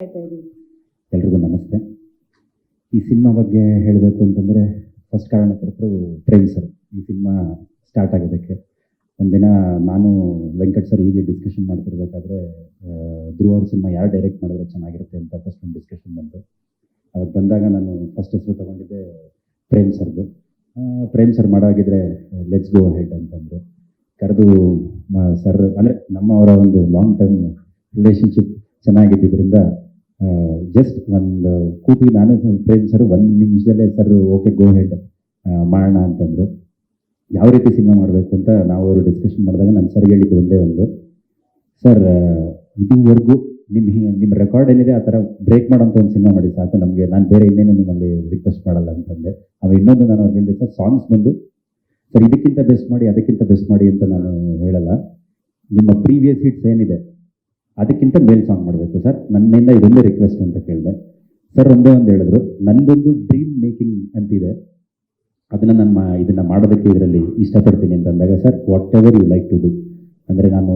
ಎಲ್ರಿಗೂ ನಮಸ್ತೆ. ಈ ಸಿನಿಮಾ ಬಗ್ಗೆ ಹೇಳಬೇಕು ಅಂತಂದರೆ ಫಸ್ಟ್ ಕಾರಣಕರ್ತರು ಪ್ರೇಮ್ ಸರ್ ಈ ಸಿನಿಮಾ ಸ್ಟಾರ್ಟ್ ಆಗೋದಕ್ಕೆ ಒಂದಿನ ನಾನು ವೆಂಕಟ್ ಸರ್ ಹೀಗೆ ಡಿಸ್ಕಷನ್ ಮಾಡ್ತಿರ್ಬೇಕಾದ್ರೆ ಧ್ರುವ ಅವ್ರ ಸಿನಿಮಾ ಯಾರು ಡೈರೆಕ್ಟ್ ಮಾಡಿದ್ರೆ ಚೆನ್ನಾಗಿರುತ್ತೆ ಅಂತ ಫಸ್ಟ್ ಒಂದು ಡಿಸ್ಕಷನ್ ಬಂತು. ಅವತ್ತು ಬಂದಾಗ ನಾನು ಫಸ್ಟ್ ಹೆಸರು ತೊಗೊಂಡಿದ್ದೆ ಪ್ರೇಮ್ ಸರ್ದು ಪ್ರೇಮ್ ಸರ್ ಮಾಡೋಗಿದ್ರೆ ಲೆಟ್ಸ್ ಗೋ ಹೆಡ್ ಅಂತಂದರು. ಕರೆದು ಸರ್ ಅಂದರೆ ನಮ್ಮವರ ಒಂದು ಲಾಂಗ್ ಟರ್ಮ್ ರಿಲೇಷನ್ಶಿಪ್ ಚೆನ್ನಾಗಿದ್ದರಿಂದ ಜಸ್ಟ್ ಒಂದು ಕೂತಿ ನಾನು ಪ್ರೇಮ್ ಸರ್ ಒಂದು ನಿಮಿಷದಲ್ಲೇ ಸರ್ ಓಕೆ ಗೋ ಹೆಡ್ ಮಾಡೋಣ ಅಂತಂದರು. ಯಾವ ರೀತಿ ಸಿನಿಮಾ ಮಾಡಬೇಕು ಅಂತ ನಾವು ಅವರು ಡಿಸ್ಕಷನ್ ಮಾಡಿದಾಗ ನಾನು ಸರ್ ಹೇಳಿದ್ದು ಒಂದೇ ಒಂದು. ಸರ್ ಇದುವರೆಗೂ ನಿಮ್ಮ ನಿಮ್ಮ ರೆಕಾರ್ಡ್ ಏನಿದೆ ಆ ಥರ ಬ್ರೇಕ್ ಮಾಡೋಂಥ ಒಂದು ಸಿನಿಮಾ ಮಾಡಿ, ಸಾಕು. ನಮಗೆ ನಾನು ಬೇರೆ ಇನ್ನೇನು ನಿಮ್ಮಲ್ಲಿ ರಿಕ್ವೆಸ್ಟ್ ಮಾಡಲ್ಲ ಅಂತಂದೆ. ಅವ ಇನ್ನೊಂದು ನಾನು ಅವ್ರಿಗೆ ಹೇಳಿದೆ, ಸರ್ ಸಾಂಗ್ಸ್ ಬಂದು, ಸರ್, ಇದಕ್ಕಿಂತ ಬೆಸ್ಟ್ ಮಾಡಿ, ಅದಕ್ಕಿಂತ ಬೆಸ್ಟ್ ಮಾಡಿ ಅಂತ ನಾನು ಹೇಳಲ್ಲ. ನಿಮ್ಮ ಪ್ರೀವಿಯಸ್ ಹಿಟ್ಸ್ ಏನಿದೆ ಅದಕ್ಕಿಂತ ಮೇಲ್ ಸಾಂಗ್ ಮಾಡಬೇಕು ಸರ್ ನನ್ನಿಂದ ಇದೊಂದೇ ರಿಕ್ವೆಸ್ಟ್ ಅಂತ ಕೇಳಿದೆ. ಸರ್ ಒಂದೇ ಒಂದು ಹೇಳಿದ್ರು. ನಂದೊಂದು ಡ್ರೀಮ್ ಮೇಕಿಂಗ್ ಅಂತಿದೆ. ಅದನ್ನು ನಾನು ಇದನ್ನು ಮಾಡೋದಕ್ಕೆ ಇದರಲ್ಲಿ ಇಷ್ಟಪಡ್ತೀನಿ ಅಂತಂದಾಗ sir whatever you like to do ಅಂದರೆ ನಾನು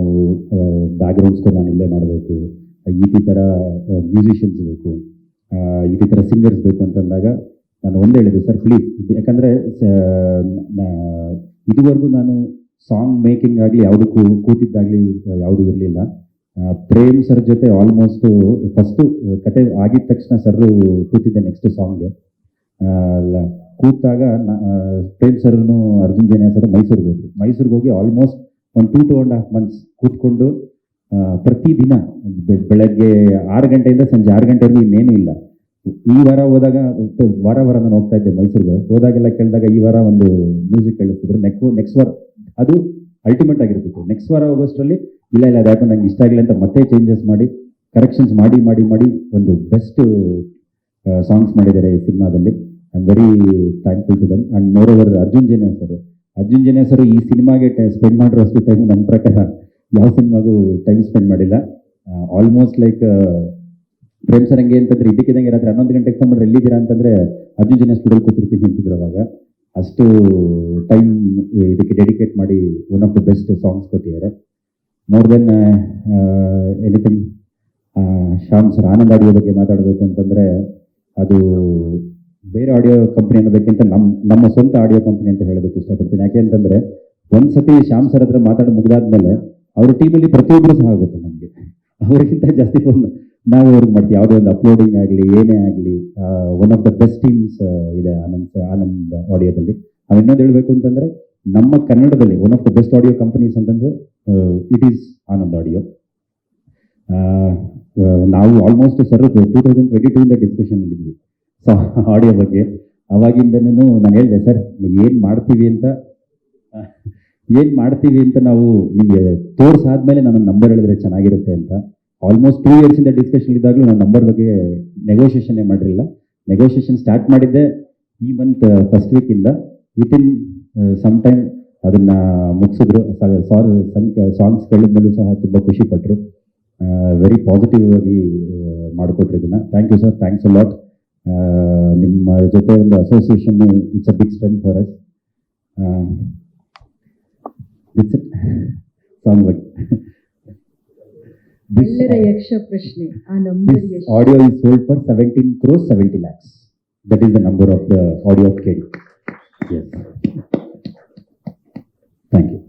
ಬ್ಯಾಕ್ಗ್ರೌಂಡ್ ನಾನು ಇಲ್ಲೇ ಮಾಡಬೇಕು. ಈ ಥರ ಮ್ಯೂಸಿಷಿಯನ್ಸ್ ಬೇಕು. ಈ ಥರ ಸಿಂಗರ್ಸ್ ಬೇಕು ಅಂತಂದಾಗ ನಾನು ಒಂದೇ ಹೇಳಿದೆ ಸರ್ ಪ್ಲೀಸ್ ಯಾಕಂದರೆ ಇದುವರೆಗೂ ನಾನು ಸಾಂಗ್ ಮೇಕಿಂಗ್ ಆಗಲಿ ಯಾವುದಕ್ಕೂ ಕೂತಿದ್ದಾಗಲಿ, ಯಾವುದೂ ಇರಲಿಲ್ಲ. ಪ್ರೇಮ್ ಸರ್ ಜೊತೆ ಆಲ್ಮೋಸ್ಟ್ ಫಸ್ಟು ಕತೆ ಆಗಿದ ತಕ್ಷಣ ಸರ್ ಕೂತಿದ್ದೆ ನೆಕ್ಸ್ಟ್ ಸಾಂಗ್ಗೆ ಕೂತಾಗ ಪ್ರೇಮ್ ಸರ್ನು ಅರ್ಜುನ್ ಜೈನ ಸರ್ ಮೈಸೂರಿಗೆ ಹೋದ್ರು. ಮೈಸೂರಿಗೆ ಹೋಗಿ ಆಲ್ಮೋಸ್ಟ್ ಒಂದು two to and half months ಕೂತ್ಕೊಂಡು ಪ್ರತಿ ಬೆ- ಬೆಳಗ್ಗೆ ಆರು ಗಂಟೆಯಿಂದ ಸಂಜೆ ಆರು ಗಂಟೆವರೆಗೂ ಇನ್ನೇನು ಇಲ್ಲ. ಈ ವಾರ ಹೋದಾಗ, ವಾರ ವಾರ ನಾನು ಹೋಗ್ತಾ ಇದ್ದೆ ಮೈಸೂರಿಗೆ. ಹೋದಾಗೆಲ್ಲ ಕೇಳಿದಾಗ ಈ ವಾರ ಒಂದು ಮ್ಯೂಸಿಕ್ ಕೇಳಿಸ್ತಿದ್ರು. ನೆಕ್ಸ್ಟ್ ನೆಕ್ಸ್ಟ್ ವಾರ, ಅದು ಅಲ್ಟಿಮೇಟ್ ಆಗಿರ್ತಿತ್ತು. ನೆಕ್ಸ್ಟ್ ವಾರ ಹೋಗೋಷ್ಟರಲ್ಲಿ ಇಲ್ಲ ಇಲ್ಲ ಅದ್ಯಾಕೋ ನಂಗೆ ಇಷ್ಟ ಆಗಲಿ ಅಂತ ಮತ್ತೆ ಚೇಂಜಸ್ ಮಾಡಿ ಕರೆಕ್ಷನ್ಸ್ ಮಾಡಿ ಮಾಡಿ ಮಾಡಿ ಒಂದು ಬೆಸ್ಟ್ ಸಾಂಗ್ಸ್ ಮಾಡಿದ್ದಾರೆ ಈ ಸಿನಿಮಾದಲ್ಲಿ. I am very thankful to them and more over Arjun Janya sir Arjun Janya sir ಈ ಸಿನಿಮಾಗೆ ಸ್ಪೆಂಡ್ ಮಾಡಿರೋಷ್ಟು ಟೈಮ್ ನನ್ನ ಪ್ರಕಾರ ಯಾವ ಸಿನಿಮಾಗೂ ಟೈಮ್ ಸ್ಪೆಂಡ್ ಮಾಡಿಲ್ಲ. ಆಲ್ಮೋಸ್ಟ್ ಲೈಕ್ ಪ್ರೇಮ್ ಸರ್ ಹಂಗೆ ಅಂತಂದ್ರೆ ಇದಕ್ಕಿದಂಗೆ ರಾತ್ರಿ ಹನ್ನೊಂದು ಗಂಟೆಗೆ ಫೋನ್ ಮಾಡಿದ್ರೆ ಎಲ್ಲಿದ್ದೀರಾ ಅಂತಂದ್ರೆ ಅರ್ಜುನ್ ಜನ ಸ್ಟುಡಿಯೋಲಿ ಕೂತಿರ್ತೀನಿ ಅಂತಿದ್ರು ಅವಾಗ. ಅಷ್ಟು ಟೈಮ್ ಇದಕ್ಕೆ ಡೆಡಿಕೇಟ್ ಮಾಡಿ one of the best songs ಕೊಟ್ಟಿದ್ದಾರೆ. More than anything Shyam sir Anand audio ಬಗ್ಗೆ ಮಾತಾಡಬೇಕು ಅಂತಂದ್ರೆ ಅದು ಬೇರೆ ಆಡಿಯೋ ಕಂಪ್ನಿ ಅನ್ನೋದಕ್ಕಿಂತ ನಮ್ಮ ನಮ್ಮ ಸ್ವಂತ ಆಡಿಯೋ ಕಂಪ್ನಿ ಅಂತ ಹೇಳೋದಕ್ಕೆ ಇಷ್ಟಪಡ್ತೀನಿ. ಯಾಕೆ ಅಂತಂದ್ರೆ ಒಂದ್ಸತಿ ಶ್ಯಾಮ್ ಸರ್ ಹತ್ರ ಮಾತಾಡಿ ಮುಗಿದಾದ್ಮೇಲೆ ಅವ್ರ ಟೀಮಲ್ಲಿ ಪ್ರತಿಯೊಬ್ಬರು ಸಹ ಆಗುತ್ತೆ ನಮಗೆ. ಅವರಿಗಿಂತ ಜಾಸ್ತಿ ಫೋನ್ ನಾವು ಅವ್ರಿಗೆ ಮಾಡ್ತೀವಿ. ಯಾವುದೇ ಒಂದು ಅಪ್ಲೋಡಿಂಗ್ ಆಗಲಿ, ಏನೇ ಆಗಲಿ one of the best teams ಇದೆ ಆನಂದ್ ಆನಂದ್ ಆಡಿಯೋದಲ್ಲಿ ಅವ್ರು ಇನ್ನೊಂದು ಹೇಳಬೇಕು ಅಂತಂದ್ರೆ ನಮ್ಮ ಕನ್ನಡದಲ್ಲಿ one of the best audio companies ಅಂತಂದ್ರೆ ಇಟ್ ಈಸ್ ಆನಂದ್ ಆಡಿಯೋ ನಾವು almost sir two thousand twenty two ಇಂದ ಡಿಸ್ಕಷನ್ ಇದ್ವಿ. ಸೊ ಆಡಿಯೋ ಬಗ್ಗೆ. ಅವಾಗಿಂದನೂ ನಾನು ಹೇಳಿದೆ, ಸರ್, ನೀವು ಏನು ಮಾಡ್ತೀವಿ ಅಂತ ಏನು ಮಾಡ್ತೀವಿ ಅಂತ ನಾವು ನಿಮಗೆ ತೋರಿಸಾದ್ಮೇಲೆ ನನ್ನ ನಂಬರ್ ಹೇಳಿದ್ರೆ ಚೆನ್ನಾಗಿರುತ್ತೆ ಅಂತ. ಆಲ್ಮೋಸ್ಟ್ ಟೂ ಇಯರ್ಸಿಂದ ಡಿಸ್ಕಷನ್ ಇದ್ದಾಗಲೂ ನನ್ನ ನಂಬರ್ ಬಗ್ಗೆ ನೆಗೋಷಿಯೇಷನ್ನೇ ಮಾಡಿರಲಿಲ್ಲ. ನೆಗೋಷಿಯೇಷನ್ ಸ್ಟಾರ್ಟ್ ಮಾಡಿದ್ದೆ ಈ ಮಂತ್ ಫಸ್ಟ್ ವೀಕಿಂದ ವಿತಿನ್ ಸಮ್ ಟೈಮ್ ಅದನ್ನ ಮುಗಿಸಿದ್ರು. ಸಾಂಗ್ಸ್ ಕೇಳಿದ್ಮೇಲೂ ಸಹ ತುಂಬ ಖುಷಿ ಪಟ್ಟರು ವೆರಿ ಪಾಸಿಟಿವ್ ಆಗಿ ಮಾಡಿಕೊಟ್ರು ಇದನ್ನ. Thank you sir thanks a lot ನಿಮ್ಮ ಜೊತೆ ಒಂದು association it's a big strength for us it's song ಬಗ್ಗೆ ಎಲ್ಲರ ಯಕ್ಷ ಪ್ರಶ್ನೆ ಆ ನಂಬರ್ This ಎಷ್ಟು? audio is sold the 17 crores 70 lakhs. That number the number of the audio thank you